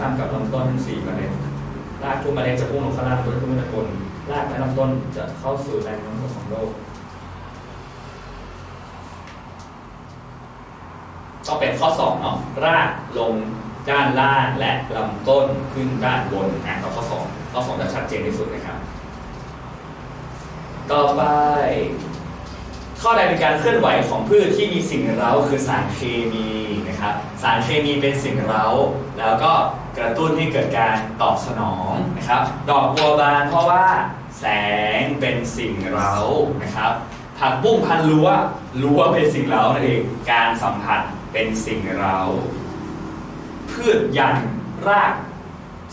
ข้ามกับลำต้นทั้งสี่เมล็ดรากทุกเมล็ดจะพุ่งลงข้างล่างตัวทุกมล็ดบนรากและลำต้นจะเข้าสู่แรงโน้มถ่วงของโลก ก็เป็นข้อสองเนาะรากลงด้านล่างและลำต้นขึ้นด้านบนอะก็ข้อสองข้อสองจะชัดเจนที่สุดนะครับ ต่อไป ข้อใดเป็นการเคลื่อนไหวของพืชที่มีสิ่งเร้าคือสารเคมีนะครับสารเคมีเป็นสิ่งเร้า แล้วก็กระตุ้นให้เกิดการตอบสนองนะครับดอกบัวบานเพราะว่าแสงเป็นสิ่งเร้านะครับผักบุ้งพันรั้วรั้วเป็นสิ่งเร้านั่นเองการสัมผัสเป็นสิ่งเร้า พืชยันราก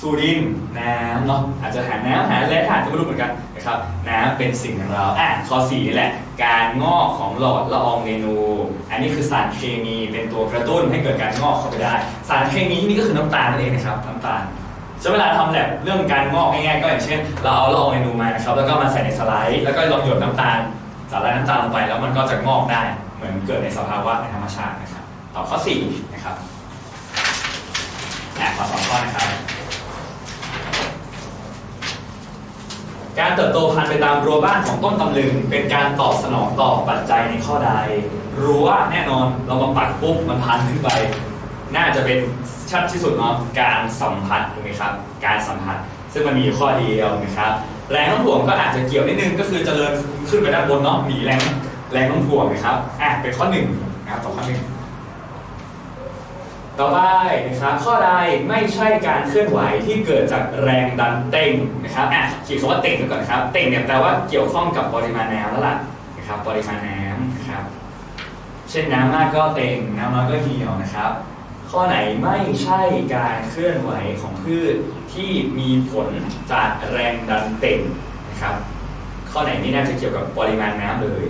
สู่ดินน้ำเนาะอาจจะหาน้ำหาแร่ธาตุก็ไม่รู้เหมือนกันนะครับน้ำเป็นสิ่งของเราอะข้อสี่นี่แหละ การงอกของหลอดละอองเรนู อันนี้คือสารเคมีเป็นตัวกระตุ้นให้เกิดการงอกเข้าไปได้ สารเคมีที่นี่ก็คือน้ำตาลนั่นเองนะครับน้ำตาลใช้เวลาทำแลบเรื่องการงอกง่ายๆก็อย่างเช่น เราเอาละอองเรนูมานะครับแล้วก็มาใส่ในสไลด์แล้วก็ลองหยดน้ำตาลสาลายน้ำตาลลงไปแล้วมันก็จะงอกได้เหมือนเกิดในสภาวะในธรรมชาตินะครับตอบข้อสี่นะครับอะขอสองข้อนะครับ การเติบโตพันธุ์ไปตามรั้วบ้านของต้นตำลึง เป็นการตอบสนองต่อปัจจัยในข้อใดรั้วแน่นอนเรามาปักปุ๊บมันพันขึ้นไป น่าจะเป็นชัดที่สุดเนาะการสัมผัสถูกไหมครับ การสัมผัสซึ่งมันมีข้อเดียวนะครับแรงโน้มถ่วงก็อาจจะเกี่ยวนิดนึงก็คือเจริญขึ้นไปด้านบนเนาะหนีแรงแรงโน้มถ่วงนะครับอะเป็นข้อหนึ่งนะครับต่อข้อหนึ่ง ต่อไปนะครับข้อใดไม่ใช่การเคลื่อนไหวที่เกิดจากแรงดันเต่งนะครับอะขีดคำว่าเต่งไว้ก่อนนะครับเต่งเนี่ยแปลว่าเกี่ยวข้องกับปริมาณน้ำแล้วล่ะนะครับปริมาณน้ำนะครับเช่นน้ำมากก็เต่งน้ำน้อยก็เหี่ยวนะครับ ข้อไหนไม่ใช่การเคลื่อนไหวของพืชที่มีผลจากแรงดันเต่งนะครับ ข้อไหนไม่น่าจะเกี่ยวกับปริมาณน้ำเลย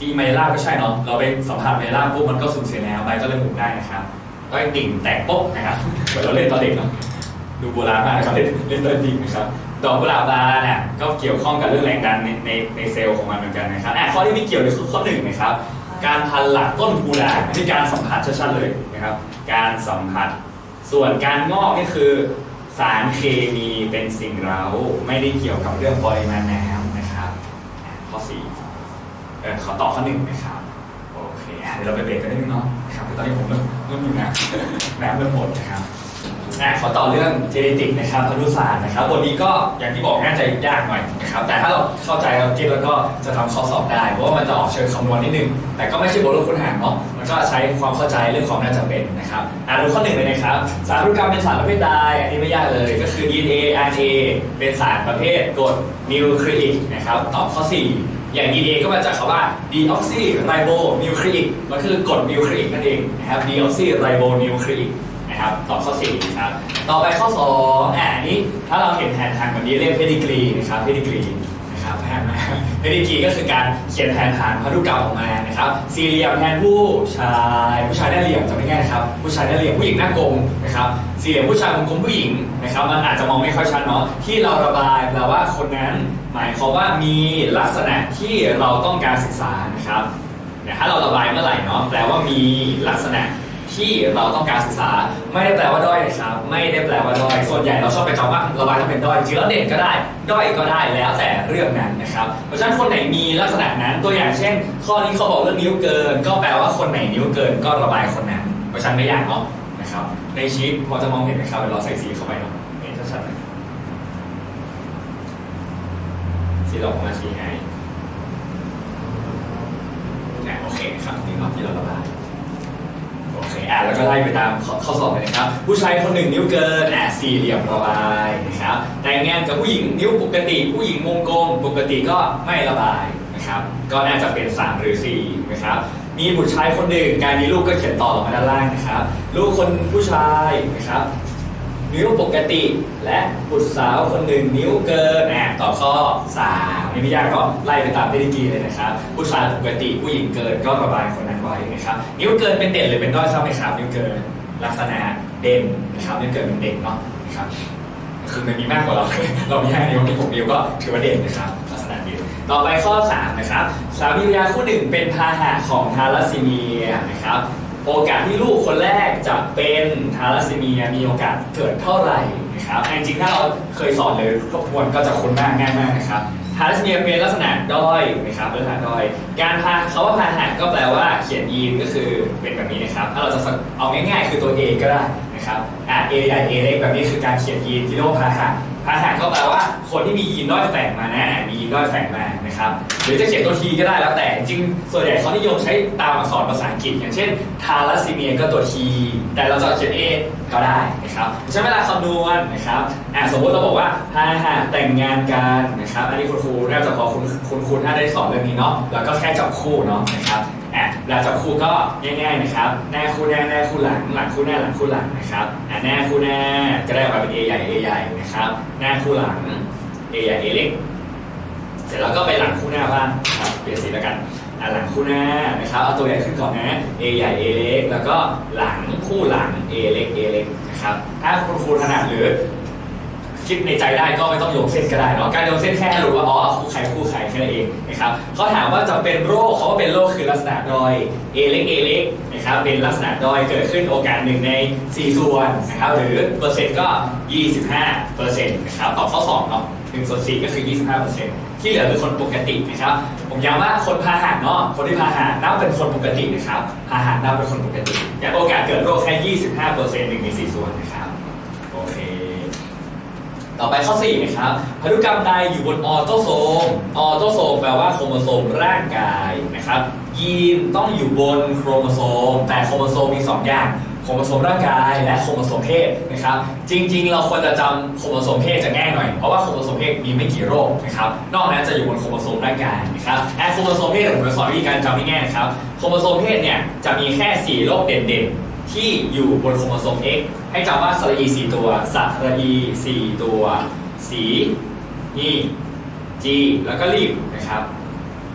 ตีไมล่าก็ใช่เนาะเราไปสัมผัสไมล่าปุ๊บมันก็สูญเสียแนวไปก็เลยหมุนได้นะครับก็ติ่งแตกปุ๊บนะครับเหมือนเราเล่นตอนเด็กเนาะดูโบราณมากนะครับเล่นเล่นตอนเด็กนะครับดอกกุหลาบบานเนี่ยก็เกี่ยวข้องกับเรื่องแรงดันในในในเซลล์ของมันเหมือนกันนะครับอะข้อที่ไม่เกี่ยวเลยคือข้อหนึ่งนะครับ การพันหลักต้นกุหลาบนี่การสัมผัสชัดๆเลยนะครับ การสัมผัส ส่วนการงอกนี่คือสารเคมีเป็นสิ่งเร้าไม่ได้เกี่ยวกับเรื่องปริมาณน้ำนะครับข้อสี่ เออขอตอบข้อหนึ่งนะครับโอเคเดี๋ยวเราไปเบรกกันนิดนึงเนาะนะครับตอนนี้ผมเริ่มเริ่มอยู่นะน้ำเริ่มหมดนะครับ อะขอต่อเรื่องเจเนติกนะครับพันธุศาสตร์นะครับบทนี้ก็อย่างที่บอกน่าจะยากหน่อยนะครับแต่ถ้าเราเข้าใจเราเก็ตแล้วก็จะทำข้อสอบได้เพราะว่ามันจะออกเชิงคำนวณนิดนึง แต่ก็ไม่ใช่บทลงคุณหาเนาะมันก็ใช้ความเข้าใจเรื่องความน่าจะเป็นนะครับอะดูข้อหนึ่งเลยนะครับ สารพันธุกรรมเป็นสารประเภทใดอันนี้ไม่ยากเลย ก็คือ DNA RNA เป็นสารประเภทกรดนิวคลีอิกนะครับตอบข้อสี่อย่าง DNA ก็มาจากคำว่า deoxyribonucleic มันคือกรดนิวคลีอิกนั่นเองนะครับ deoxyribonucleic นะครับตอบข้อ4นะครับต่อไปข้อ2อะอันนี้ถ้าเราเห็นแผนทางแบบนี้เรียก pedigree นะครับ pedigree นะครับแผนมา pedigree ก็คือการเขียนแผนฐานพันธุกรรมออกมานะครับสี่เหลี่ยมแทนผู้ชายผู้ชายได้เหลี่ยมจำไม่ง่ายนะครับผู้ชายได้เหลี่ยมผู้หญิงหน้ากลมนะครับสี่เหลี่ยมผู้ชายกลมผู้หญิงนะครับมันอาจจะมองไม่ค่อยชัดเนาะที่เราระบายแปลว่าคนนั้น หมายความว่ามีลักษณะที่เราต้องการศึกษานะครับถ้าเราระบายเมื่อไหร่เนาะแปลว่ามีลักษณะ ที่เราต้องการศึกษา ไม่ได้แปลว่าด้อยนะครับ ไม่ได้แปลว่าด้อย ส่วนใหญ่เราชอบไปคำว่าระบายถ้าเป็นด้อยจริงๆแล้วเด่นก็ได้ ด้อยก็ได้แล้วแต่เรื่องนั้นนะครับ เพราะฉะนั้นคนไหนมีลักษณะนั้นตัวอย่างเช่น ข้อนี้เขาบอกเรื่องนิ้วเกิน ก็แปลว่าคนไหนนิ้วเกิน ก็ระบายคนนั้น เพราะฉะนั้นไม่ยากเนาะนะครับ ในชีตพอจะมองเห็นไหมครับเราใส่สีเข้าไปเนาะเห็นชัดๆไหมสีดอกมาชี้ให้โอเคครับนี่รอบที่เราระบาย อเคอะแล้วก็ไล่ไปตามข้อข้อสอบเลยนะครับ ผู้ชายคนหนึ่งนิ้วเกินอะสี่เหลี่ยมระบายนะครับแต่งงานกับผู้หญิงนิ้วปกติ ผู้หญิงวงกลมปกติก็ไม่ระบายนะครับก็น่าจะเป็น 3 หรือ4นะครับมีบุตรชายคนหนึ่งการมีลูกก็เขียนต่อลงมาด้านล่างนะครับ ลูกคนผู้ชายนะครับ นิ้วปกติ และบุตรสาวคนหนึ่งนิ้วเกินอะต่อข้อ3นี่ไม่ยากก็ไล่ไปตามเปดีกีเลยนะครับผู้ชายปกติผู้หญิงเกินก็ระบายคนนั้นไว้นะครับนิ้วเกินเป็นเด่นหรือเป็นด้อยทราบไหมครับนิ้วเกินลักษณะเด่นนะครับนิ้วเกินเป็นเด่นเนาะนะครับคือมันมีมากกว่าเราเรามีห้านิ้วมีหกนิ้วก็ถือว่าเด่นนะครับลักษณะเด่นต่อไปข้อ 3 นะครับ สามีภรรยาคู่หนึ่งเป็นพาหะของทาลัสซีเมียนะครับ โอกาสที่ลูกคนแรกจะเป็นทาลัสซีเมียมีโอกาสเกิดเท่าไหร่นะครับจริงๆถ้าเราเคยสอนเลยทบทวนก็จะคุ้นมากง่ายมากนะครับทาลัสซีเมียเป็นลักษณะด้อยนะครับลักษณะด้อย การพาเขาว่าพาหะก็แปลว่าเขียนยีนก็คือเป็นแบบนี้นะครับ ถ้าเราจะเอาง่ายๆ คือตัวเอก็ได้ นะครับอ่า A ใหญ่ A เล็กแบบนี้คือการเขียนยีนที่เรียกว่าพาหะพาหะก็แปลว่าคนที่มียีนด้อยแฝงมานะมียีนด้อยแฝงมานะครับหรือจะเขียนตัว T ก็ได้แล้วแต่จริงส่วนใหญ่เขานิยมใช้ตามอักษรภาษาอังกฤษ อย่างเช่นทาลัสซีเมียก็ตัว T แต่เราจะเขียน A ก็ได้นะครับใช้เวลาคำนวณนะครับอ่าสมมติเราบอกว่าพาหะแต่งงานกันนะครับอันนี้คุณครูน่าจะพอคุณคุณคุณถ้าได้สอนเรื่องนี้เนาะแล้วก็แค่จับคู่เนาะนะครับ อะเวลาจับคู่ก็ง่ายๆนะครับหน้าคู่หน้าหน้าคู่หลังหลังคู่หน้าหลังคู่หลังนะครับอะหน้าคู่หน้าก็ได้ออกมาเป็น A ใหญ่ A ใหญ่นะครับหน้าคู่หลัง A ใหญ่ A เล็กเสร็จแล้วก็ไปหลังคู่หน้าบ้างครับเปลี่ยนสีแล้วกันอะหลังคู่หน้านะครับเอาตัวใหญ่ขึ้นก่อนนะ A ใหญ่ A เล็กแล้วก็หลังคู่หลัง A เล็ก A เล็กนะครับถ้าคุณครูถนัดหรือ คิดในใจได้ก็ไม่ต้องโยงเส้นก็ได้เนาะการโยงเส้นแค่รู้ว่าอ๋อคู่ใครคู่ใครแค่นั้นเองนะครับเขาถามว่าจะเป็นโรคเขาว่าเป็นโรคคือลักษณะดอย A เล็ก A เล็กนะครับเป็นลักษณะดอยเกิดขึ้นโอกาสหนึ่งใน 4 ส่วนนะครับหรือเปอร์เซ็นต์ก็ 25เปอร์เซ็นต์นะครับตอบข้อ2เนาะ1ส่วน4ก็คือ 25เปอร์เซ็นต์ที่เหลือคือคนปกตินะครับ ผมย้ำว่าคนพาหะเนาะคนที่พาหะนับเป็นคนปกตินะครับพาหะนับเป็นคนปกติแต่โอกาสเกิดโรคแค่ 25เปอร์เซ็นต์หนึ่งใน4ส่วนนะครับ ต่อไปข้อ4นะครับพันธุกรรมใดอยู่บนออโตโซมออโตโซมแปลว่าโครโมโซมร่างกายนะครับยีนต้องอยู่บนโครโมโซม แต่โครโมโซมมี 2 อย่างโครโมโซมร่างกายและโครโมโซมเพศนะครับ จริง ๆ เราควรจะจำโครโมโซมเพศจะง่ายหน่อย เพราะว่าโครโมโซมเพศมีไม่กี่โรคนะครับ นอกนั้นจะอยู่บนโครโมโซมร่างกายนะครับแอโครโมโซมเพศผมจะสอนวิธีการจำง่ายๆครับ โครโมโซมเพศเนี่ยจะมีแค่ 4 โรคเด่นๆ ที่อยู่บนโครโมโซม X ให้จำว่าสระอี4ตัวสระอี4ตัว สีนี่ G แล้วก็รีบนะครับ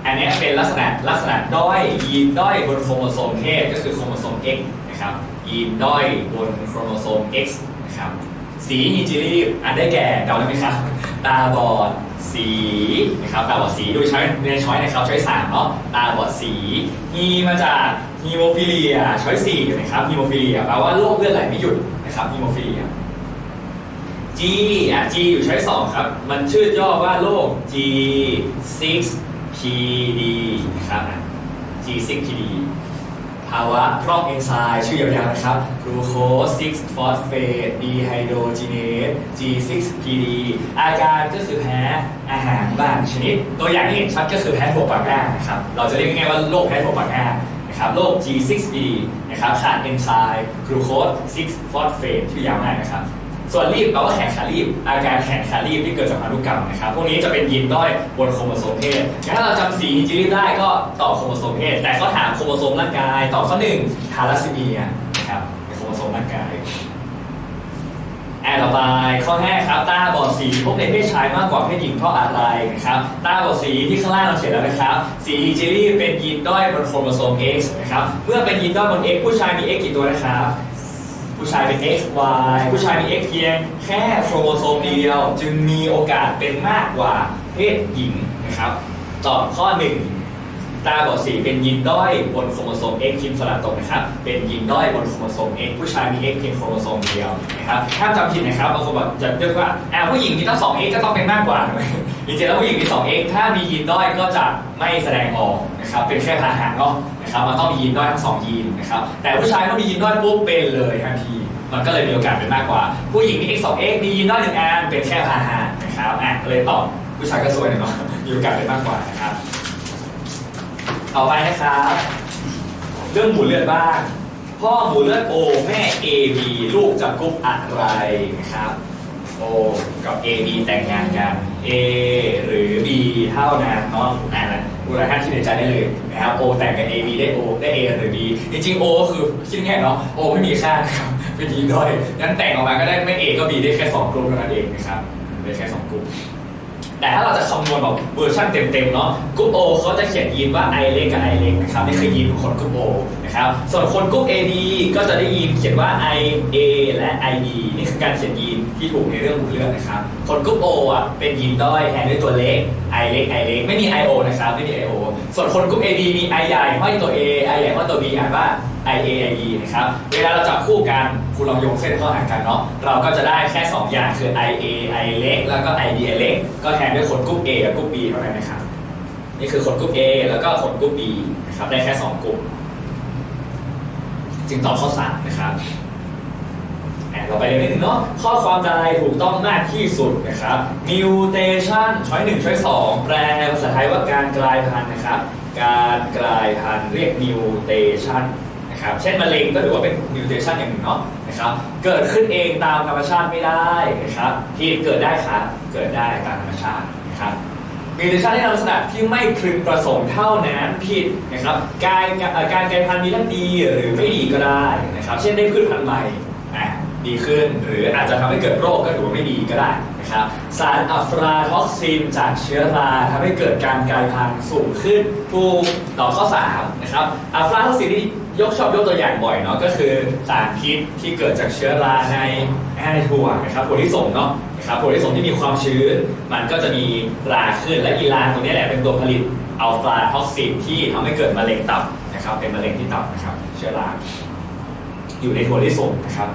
อันนี้เป็นลักษณะลักษณะด้อยยีนด้อยบนโครโมโซมเพศก็คือโครโมโซม X นะครับยีนด้อยบนโครโมโซม X นะครับสีนีจีรีบอันได้แก่เดาได้ไหมครับ ตาบอดสีนะครับตาบอดสีโดยใช้ในช้อยนะครับช้อยสามเนาะตาบอดสีฮีมาจาก ฮีโมฟิเลียช้อยสี่นะครับฮีโมฟิเลียแปลว่าโรคเลือดไหลไม่หยุดนะครับฮีโมฟิเลีย G อะ G อยู่ใช้สองครับ มันชื่อย่อว่าโรค G6PD นะครับอะ G6PD ภาวะพร่องเอนไซม์ชื่อยาวๆนะครับกลูโคส6ฟอสเฟตดีไฮโดรจีเนส G6PD อาการก็คือแพ้อาหารบางชนิด ตัวอย่างที่เห็นชัดก็คือแพ้ถั่วปักแก้นะครับ เราจะเรียกง่ายๆว่าโรคแพ้ถั่วปักแก้ นะครับโรค G6PD นะครับขาดเอนไซม์กลูโคส6ฟอสเฟตที่ยาวมากนะครับส่วนรีบแปลว่าแขนขารีบ อาการแขนขารีบที่เกิดจากพันธุกรรมนะครับ พวกนี้จะเป็นยีนด้อยบนโครโมโซมเพศถ้าเราจำสีจีนรีบได้ก็ต่อโครโมโซมเพศแต่เขาถามโครโมโซมร่างกายตอบข้อหนึ่งทาลัสซีเมียนะครับโครโมโซมร่างกาย แอนต่อไปข้อแรกครับ ตาบอดสีพบในเพศชายมากกว่าเพศหญิงเพราะอะไรนะครับ ตาบอดสีที่ข้างล่างเราเขียนแล้วนะครับ สียีนรีบเป็นยีนด้อยบนโครโมโซม X นะครับ เมื่อเป็นยีนด้อยบน X ผู้ชายมี X กี่ตัวนะครับ ผู้ชายเป็น X Y ผู้ชายมี X เพียงแค่โครโมโซมเดียว จึงมีโอกาสเป็นมากกว่าเพศหญิงนะครับ ตอบข้อ 1 ตาบอดสีเป็นยีนด้อยบนโครโมโซม X คิมสลัดตรงนะครับ เป็นยีนด้อยบนโครโมโซม X ผู้ชายมี X เพียงโครโมโซมเดียวนะครับห้าจำผิดนะครับบางคนบอกจะเรียกว่าอ่าผู้หญิงมีตั้ง2 X ก็ต้องเป็นมากกว่าจริงๆแล้วผู้หญิงมี2 X ถ้ามียีนด้อยก็จะไม่แสดงออกนะครับเป็นแค่พาหะเนาะนะครับมันต้องมียีนด้อยทั้งสองยีนนะครับแต่ผู้ชายเมื่อมียีนด้อยปุ๊บเป็นเลยทันทีมันก็เลยมีโอกาสเป็นมากกว่า ผู้หญิงมี X 2 X มียีนด้อยหนึ่งอันเป็นแค่พาหะนะครับอะเลยตอบผู้ชายก็สวยหน่อยเนาะมีโอกาสเป็นมากกว่านะครับ ต่อไปนะครับ เรื่องหมูเลือดบ้าง พ่อหมูเลือด O แม่ AB ลูกจากกรุ๊ปอะไรนะครับ O กับ AB แต่งงานกัน A หรือ B เท่านั้นเนาะอ่านดูรายท่านที่ในใจได้เลยนะครับ O แต่งกับ AB ได้ O ได้ A หรือ B จริงๆ O ก็คือคิดง่ายเนาะ O ไม่มีค่านะครับเป็นยีด้อยงั้นแต่งออกมาก็ได้ไม่ A ก็ B ได้แค่สองกลุ่มเท่านั้นเองนะครับได้แค่สองกลุ่ม แต่ถ้าเราจะคำนวณแบบเวอร์ชันเต็มๆเนาะกรุ๊ป O เขาจะเขียนยีนว่า I เล็กกับ I เล็กนะครับนี่คือยีนของคนกรุ๊ป O นะครับส่วนคนกรุ๊ป AB ก็จะได้ยีนเขียนว่า I A และ I D นี่คือการเขียนยีนที่ถูกในเรื่องหมู่เลือดนะครับคนกรุ๊ป O อะเป็นยีนด้อยแทนด้วยตัวเล็ก I เล็ก I เล็กไม่มี I O นะครับไม่มี I O ส่วนคนกรุ๊ป AB มี I ใหญ่ห้อยตัว A I ใหญ่ห้อยตัว B อ่านว่า i a i e นะครับเวลาเราจับคู่กัน คุณลองโยงเส้นเข้าหากันเนาะเราก็จะได้แค่ 2 อย่างคือ i a i เล็กแล้วก็ i d เล็กก็แทนด้วยคนกลุ่ม A กับกลุ่ม B เท่านั้นนะครับนี่คือคนกลุ่ม A แล้วก็คนกลุ่ม B นะครับได้แค่ 2 กลุ่ม จึงตอบข้อ3นะครับเราไปเรียนนิดนึงเนาะข้อความใดถูกต้องมากที่สุดนะครับ mutation ช้อยหนึ่งช้อยสองแปลภาษาไทยว่าการกลายพันธุ์นะครับ การกลายพันธุ์เรียก mutation นะครับ เช่นมะเร็งก็ถือว่าเป็น mutation อย่างหนึ่งเนาะ นะครับ เกิดขึ้นเองตามธรรมชาติไม่ได้นะครับที่เกิดได้ครับเกิดได้ตามธรรมชาตินะครับมีดิชั่นที่ลักษณะที่ไม่คลึงประสงค์เท่านั้นผิดนะครับการการกลายพันธุ์มีทั้งดีหรือไม่ดีก็ได้นะครับ เช่นได้พืชพันธุ์ใหม่ดีขึ้น หรืออาจจะทำให้เกิดโรคก็ถือว่าไม่ดีก็ได้นะครับสารอะฟลาท็อกซินจากเชื้อราทำให้เกิดการกลายพันธุ์สูงขึ้นถูกต่อข้อ3นะครับอะฟลาท็อกซินที่ ยกชอบยกตัวอย่างบ่อยเนาะก็คือสารพิษที่เกิดจากเชื้อราในในถั่วนะครับถั่วลิสงเนาะนะครับโพลิสงที่มีความชื้น มันก็จะมีราขึ้นและอีลานตัวนี้แหละเป็นตัวผลิตอัลฟาท็อกซินที่ทำให้เกิดมะเร็งตับนะครับเป็นมะเร็งที่ตับนะครับเชื้อราอยู่ในถั่วลิสงนะครับ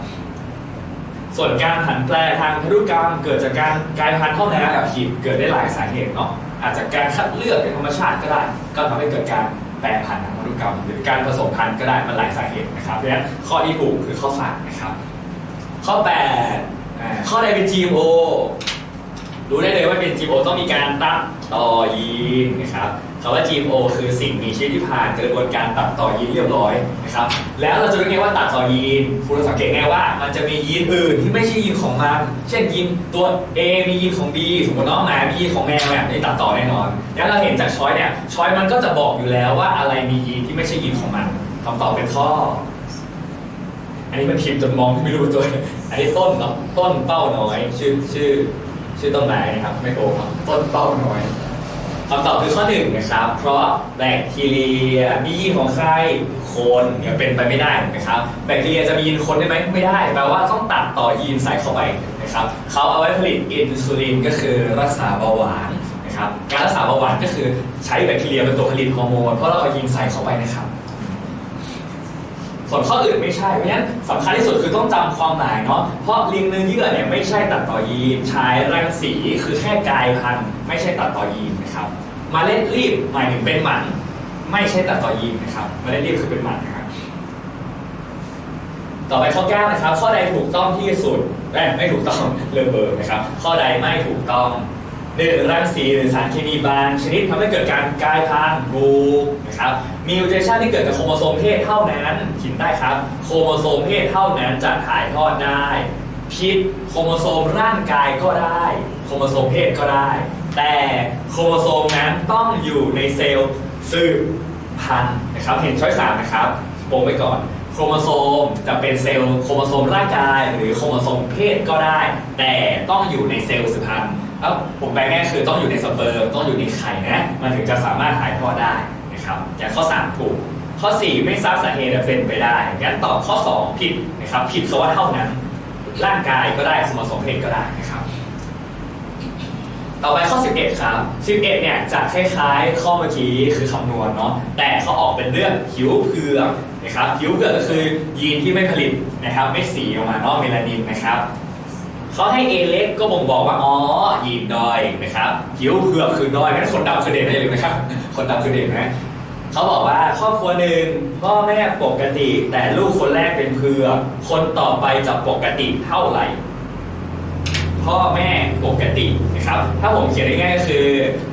ส่วนการผันแปรทางพันธุกรรมเกิดจากการกลายพันธุ์เข้าในกับผิดเกิดได้หลายสาเหตุเนาะอาจจะการคัดเลือกเป็นธรรมชาติก็ได้ ก็ทำให้เกิดการ แปรพันทางพันธุกรรม หรือการผสมพันธุ์ก็ได้มันหลายสาเหตุนะครับดังนั้นข้อที่ถูกคือข้อสามนะครับ ข้อ8อ่าข้อใดเป็น GMO รู้ได้เลยว่าเป็น GMO ต้องมีการตัดต่อยีนนะครับ คำว่า GMO คือสิ่งมีชีวิตที่ผ่านกระบวนการตัดต่อยีนเรียบร้อยนะครับ แล้วเราจะรู้ไงว่าตัดต่อยีน คุณสังเกตไงว่ามันจะมียีนอื่นที่ไม่ใช่ยีนของมัน เช่นยีนตัว A มียีนของ B สมมติน้องหมามียีนของแมวเนี่ยนี่ตัดต่อแน่นอน แล้วเราเห็นจากช้อยเนี่ยช้อยมันก็จะบอกอยู่แล้วว่าอะไรมียีนที่ไม่ใช่ยีนของมันคำตอบเป็นข้อ อันนี้มันพิมพ์จนมองไม่รู้ตัวอันนี้ต้นเนาะต้นเป้าน้อย ชื่อชื่อชื่อต้นไม้นะครับไม่โกงครับต้นเป้าน้อย คำตอบคือข้อหนึ่งนะครับ เพราะแบคทีเรียมียีนของใครคนเนี่ยเป็นไปไม่ได้นะครับ แบคทีเรียจะมียีนคนได้ไหมไม่ได้ แปลว่าต้องตัดต่อยีนใส่เข้าไปนะครับเขาเอาไว้ผลิตอินซูลินก็คือรักษาเบาหวานนะครับ การรักษาเบาหวานก็คือใช้แบคทีเรียเป็นตัวผลิตฮอร์โมนเพราะเราเอายีนใส่เข้าไปนะครับ ส่วนข้ออื่นไม่ใช่ เพราะฉะนั้นสำคัญที่สุดคือต้องจำความหมายเนาะ เพราะลิงเนื้อเยื่อเนี่ยไม่ใช่ตัดต่อยีนใช้รังสีคือแค่กายพันธุ์ไม่ใช่ตัดต่อยีนนะครับ มาเล็ดรีบหมายถึงเป็นหมัน ไม่ใช่ตัดต่อยีนนะครับ มาเล็ดรีบคือเป็นหมันนะครับ ต่อไปข้อ9นะครับ ข้อใดถูกต้องที่สุดเอ้ยไม่ถูกต้องเริ่มเบอร์นะครับ ข้อใดไม่ถูกต้อง หนึ่งรังสีหรือสารเคมีบางชนิดทำให้เกิดการกลายพันธุ์ถูกนะครับมีมิวเทชันที่เกิดจากโครโมโซมเพศเท่านั้นคิดได้ครับ โครโมโซมเพศเท่านั้นจะถ่ายทอดได้ผิดโครโมโซมร่างกายก็ได้ โครโมโซมเพศก็ได้ แต่โครโมโซมนั้นต้องอยู่ในเซลล์สืบพันธุ์นะครับ เห็นช้อยสามนะครับโปงไว้ก่อน โครโมโซมจะเป็นเซลล์โครโมโซมร่างกาย หรือโครโมโซมเพศก็ได้ แต่ต้องอยู่ในเซลล์สืบพันธุ์ แล้วผมแปลง่ายคือต้องอยู่ในสเปิร์มต้องอยู่ในไข่นะ มันถึงจะสามารถถ่ายทอดได้นะครับแต่ข้อ 3 ถูก ข้อ 4 ไม่ทราบสาเหตุเป็นไปได้งั้นตอบข้อ 2 ผิดนะครับผิดคำว่าเท่านั้น ร่างกายก็ได้โครโมโซมเพศก็ได้นะครับต่อไปข้อ 11 ครับ 11 เนี่ยจะคล้ายๆ ข้อเมื่อกี้คือคำนวณเนาะ แต่เขาออกเป็นเรื่องผิวเผือกนะครับผิวเผือกก็คือยีนที่ไม่ผลิตนะครับไม่สีออกมาเนอกเมลานินนะครับ เขาให้ A เล็กก็บ่งบอกว่าอ๋อยีนดอยนะครับผิวเผือกคือดอยงั้นคนดำคือเด่นได้เลยนะครับ คนดำคือเด่นนะเขาบอกว่าครอบครัวหนึ่งพ่อแม่ปกติ แต่ลูกคนแรกเป็นเผือกคนต่อไปจะปกติเท่าไหร่พ่อแม่ปกตินะครับ ถ้าผมเขียนได้ง่ายก็คือ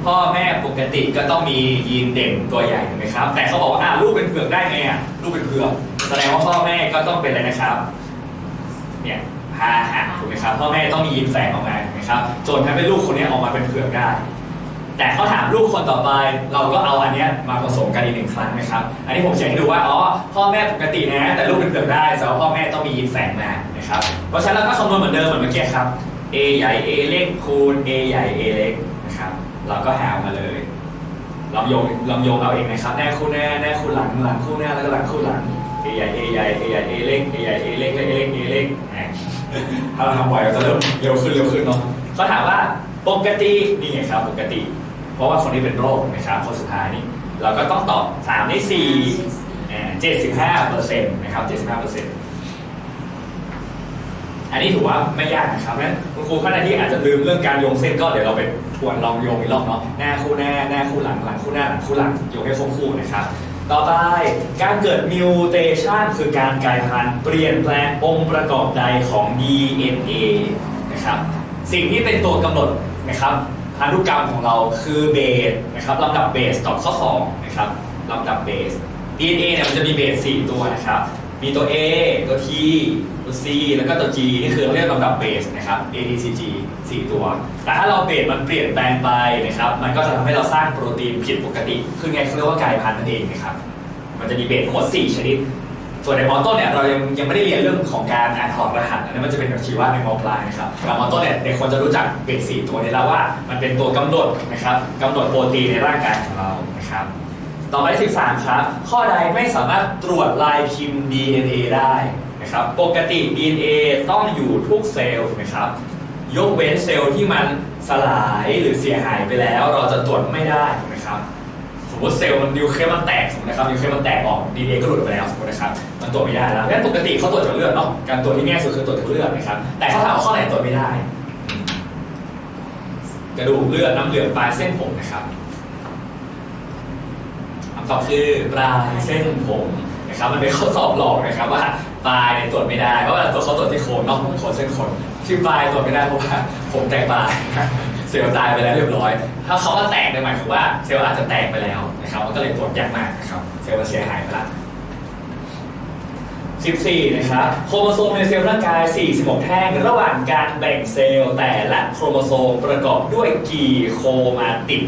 พ่อแม่ปกติก็ต้องมียีนเด่นตัวใหญ่ถูกไหมครับ แต่เขาบอกว่าอะลูกเป็นเผือกได้ไงอะลูกเป็นเผือกแสดงว่าพ่อแม่ก็ต้องเป็นอะไรนะครับ เนี่ย พาหะถูกไหมครับพ่อแม่ต้องมียีนแฝงออกมาถูกไหมครับจนทำให้ลูกคนนี้ออกมาเป็นเผือกได้ แต่เขาถามลูกคนต่อไป เราก็เอาอันเนี้ยมาผสมกันอีกหนึ่งครั้งนะครับ อันนี้ผมเขียนให้ดูว่าอ๋อพ่อแม่ปกตินะ แต่ลูกเป็นเผือกได้แต่ว่าพ่อแม่ต้องมียีนแฝงมานะครับเพราะฉะนั้นเราก็คำนวณเหมือนเดิมเหมือนเมื่อกี้ครับ A ใหญ่ A เล็กคูณ A ใหญ่ A เล็กนะครับเราก็หามาเลยลองโยงลองโยงเอาเองนะครับแน่คู่หน้าแน่คู่หลังหลังคู่หน้าแล้วก็หลังคู่หลัง A ใหญ่ A ใหญ่ A ใหญ่ A เล็ก A ใหญ่ A เล็ก A เล็ก A เล็ก ถ้าเราทำบ่อยเราจะเริ่มเร็วขึ้นเร็วขึ้นเนาะเขาถามว่าปกตินี่ไงครับปกติ เพราะว่าคนที่เป็นโรคนะครับคนสุดท้ายนี่เราก็ต้องตอบ3ใน4 75เปอร์เซ็นต์นะครับ75เปอร์เซ็นต์อันนี้ถือว่าไม่ยากนะครับงั้นคุณครูท่านใดที่อาจจะลืมเรื่องการโยงเส้นก็เดี๋ยวเราไปทวนลองโยงอีกรอบเนาะหน้าคู่หน้าหน้าคู่หลังหลังคู่หน้าหลังคู่หลังโยงให้ครบคู่นะครับ ต่อไปการเกิดมิวเทชันคือการกลายพันธุ์เปลี่ยนแปลงองค์ประกอบใดของ DNA นะครับสิ่งที่เป็นตัวกำหนดนะครับพันธุกรรมของเราคือเบสนะครับลำดับเบสตอบข้อ2นะครับลำดับเบส DNA เนี่ยมันจะมีเบส4ตัวนะครับ มีตัว A ตัว T C แล้วก็ตัว G นี่คือเราเรียกลำดับเบสนะครับ A T C G 4 ตัว แต่ถ้าเราเบสมันเปลี่ยนแปลงไปนะครับ มันก็จะทำให้เราสร้างโปรตีนผิดปกติ คือไงเขาเรียกว่ากลายพันธุ์นั่นเองนะครับ มันจะมีเบสทั้งหมด 4 ชนิด ส่วนในมอต้นเนี่ยเรายังยังไม่ได้เรียนเรื่องของการอ่านถอดรหัสอันนั้นมันจะเป็นแบบชีวะในมอปลายนะครับแต่มอต้นเนี่ยเด็กควรจะรู้จักเบส 4 ตัวนี้แล้วว่า มันเป็นตัวกำหนดนะครับกำหนดโปรตีนในร่างกายของเรานะครับต่อไป13ครับ ข้อใดไม่สามารถตรวจลายพิมพ์ DNA ได้ นะครับปกติ DNA ต้องอยู่ทุกเซลล์นะครับยกเว้นเซลล์ที่มันสลายหรือเสียหายไปแล้ว เราจะตรวจไม่ได้นะครับสมมติเซลล์มันนิวเคลมันแตกสมมตินะครับนิวเคลมันแตกออก DNA ก็หลุดไปแล้วสมมตินะครับมันตรวจไม่ได้แล้วงั้นปกติเขาตรวจจากเลือดเนาะการตรวจที่ง่ายสุดคือตรวจจากเลือดนะครับแต่เขาถามว่าข้อไหนตรวจไม่ได้ กระดูกเลือดน้ำเหลืองปลายเส้นผมนะครับคำตอบคือปลายเส้นผมนะครับมันเป็นข้อสอบหลอกนะครับว่า ปลายเนี่ยตรวจไม่ได้เพราะว่าตัวจเขาตรวจที่โคนเนอกโคนเส้นขนที่ปลายตรวจไม่ได้เพราะว่าผมแตกปลายเซลล์ตายไปแล้วเรียบร้อย ถ้าเขาว่าแตกเนี่ยหมายถึงว่าเซลล์อาจจะแตกไปแล้วนะครับมันก็เลยตรวจยากมากนะครับเซลล์มันเสียหายไปละ14 นะครับโครโมโซมในเซลล์ร่างกาย 46 แท่งระหว่างการแบ่งเซลล์แต่ละโครโมโซมประกอบด้วยกี่โครมาติด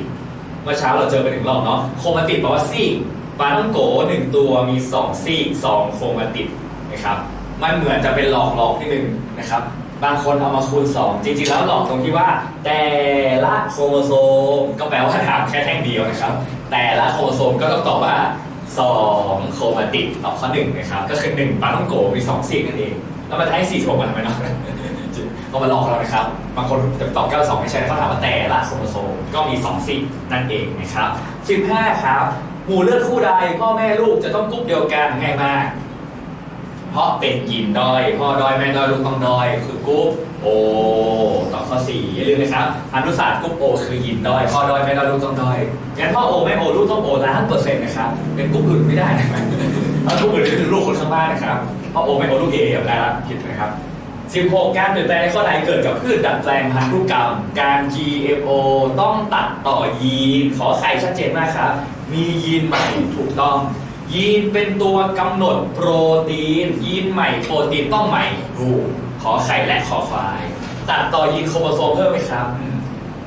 เมื่อเช้าเราเจอไปหนึ่งรอบเนาะโครมาติดแปลว่าซีกปลาต้องโกหนึ่งตัวมีสองซีกสองโครมาติด นะครับมันเหมือนจะเป็นหลอกหลอกที่หนึ่งนะครับ บางคนเอามาคูณ 2 จริงๆแล้วหลอกตรงที่ว่า แต่ละโครโมโซมก็แปลว่าถามแค่แท่งเดียวนะครับ แต่ละโครโมโซมก็ต้องตอบว่า 2 โครมาติดตอบข้อ1นะครับก็คือ1ปลาต้องโกมี2ซีนั่นเองแล้วมาให้4โครมาทำไมเนาะก็มาหลอกเรานะครับ บางคนจะตอบ 92 ไม่ใช่เขาถามว่าแต่ละโครโมโซมก็มี2ซีนั่นเองนะครับ 15 ครับหมู่เลือดคู่ใดพ่อแม่ลูกจะต้องกรุ๊ปเดียวกันง่ายมาก เพราะเป็นยีนด้อยพ่อด้อยแม่ด้อยลูกต้องด้อย คือกรุ๊ปโอตอบข้อ4อย่าลืมนะครับอนุศาสตร์กรุ๊ปโอคือยีนด้อยพ่อด้อยแม่ด้อยลูกต้องด้อยงั้นพ่อโอแม่โอลูกต้องโอล้านเปอร์เซ็นต์นะครับเป็นกรุ๊ปอื่นไม่ได้นะครับถ้ากรุ๊ปอื่นคือลูกคนข้างบ้านนะครับพ่อโอแม่โอลูกเอได้ละผิดนะครับ16 การเปลี่ยนแปลงในข้อใดเกิดกับพืชดัดแปลงพันธุกรรม การ GMO ต้องตัดต่อยีน ขอไข่ชัดเจนมากครับ มียีนใหม่ถูกต้อง ยีนเป็นตัวกำหนดโปรตีน ยีนใหม่โปรตีนต้องใหม่ถูกขอไข่และขอควาย ตัดต่อยีนโครโมโซมเพิ่มไหมครับ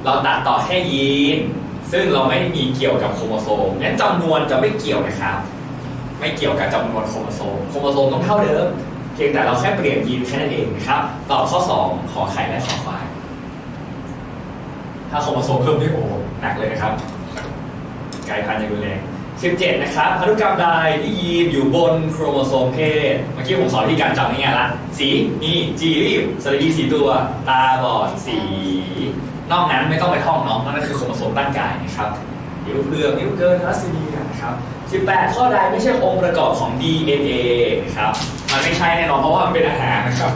เราตัดต่อแค่ยีน ซึ่งเราไม่มีเกี่ยวกับโครโมโซมงั้นจำนวนจะไม่เกี่ยวนะครับ ไม่เกี่ยวกับจำนวนโครโมโซม โครโมโซมต้องเท่าเดิม เพียงแต่เราแค่เปลี่ยนยีนแค่นั้นเองนะครับตอบข้อ 2 ขอไข่และขอควาย ถ้าโครโมโซมเพิ่มด้วยโอหนักเลยนะครับกลายพันธุ์อย่างรุนแรง 17 นะครับพันธุกรรมใดที่ยีนอยู่บนโครโมโซมเพศ เมื่อกี้ผมสอนที่การจำง่ายๆละ สีมีจีรีบสระอีสีตัว ตาบอดสี นอกนั้นไม่ต้องไปท่องเนาะนั่นคือโครโมโซมร่างกายนะครับนิ้วเปลือกนิ้วเกินทรัสซีเมียนะครับ 18 ข้อใดไม่ใช่องค์ประกอบของ DNA นะครับ มันไม่ใช่แน่นอนเพราะว่ามันเป็นอาหารนะครับ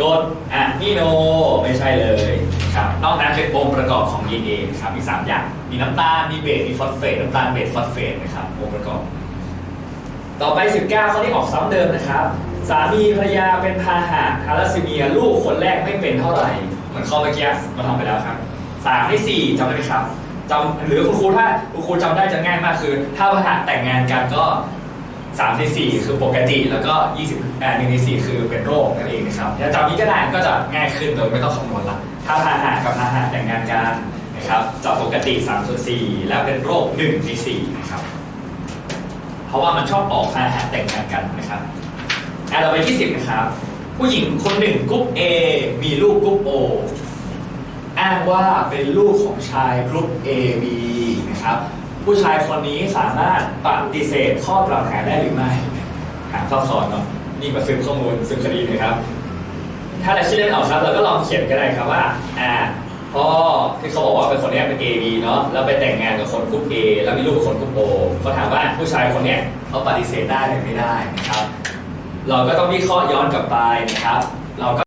กรดอะมิโนไม่ใช่เลย ครับนอกนั้นเป็นองค์ประกอบของ DNA นะครับมี 3 อย่าง มีน้ำตาล มีเบส มีฟอสเฟต น้ำตาลเบสฟอสเฟตนะครับองค์ประกอบ ต่อไป 19ข้อนี้ออกซ้ำเดิมนะครับ สามีภรรยาเป็นพาหะทาลัสซีเมีย ลูกคนแรกไม่เป็นเท่าไหร่ เหมือนข้อเมื่อกี้เราทำไปแล้วครับสามให้สี่จำได้ไหมครับจำหรือคุณครูถ้าคุณครูจำได้จะง่ายมากคือ ถ้าพาหะแต่งงานกันก็ สามในสี่คือปกติ แล้วก็ยี่สิบอ่าหนึ่งในสี่คือเป็นโรคนั่นเองนะครับถ้าจำนี้ก็ได้ก็จะง่ายขึ้นโดยไม่ต้องคำนวณละถ้าพาหะกับพาหะแต่งงานกันนะครับจะปกติ3ส่วน4แล้วเป็นโรค1ใน4นะครับเพราะว่ามันชอบออกอาหารแต่งงานกันนะครับอะเราไปที่สิบนะครับ ผู้หญิงคนหนึ่งกรุ๊ป A มีลูกกรุ๊ป O อ้างว่าเป็นลูกของชายกรุ๊ป A B นะครับ ผู้ชายคนนี้สามารถปฏิเสธข้อกล่าวหาได้หรือไม่หาข้อสอนเนาะนี่มาซึมข้อมูลซึมคดีนะครับ ถ้าเราชื่อเล่นออกครับเราก็ลองเขียนก็ได้ครับว่าอ่าพ่อที่เขาบอกว่าเป็นคนนี้เป็น A B เนาะแล้วไปแต่งงานกับคนกรุ๊ป A แล้วมีลูกกับคนกรุ๊ปเขาถามว่าผู้ชายคนเนี้ยเขาปฏิเสธได้หรือไม่ได้นะครับ เราก็ต้องวิเคราะห์ย้อนกลับไปนะครับ เราก็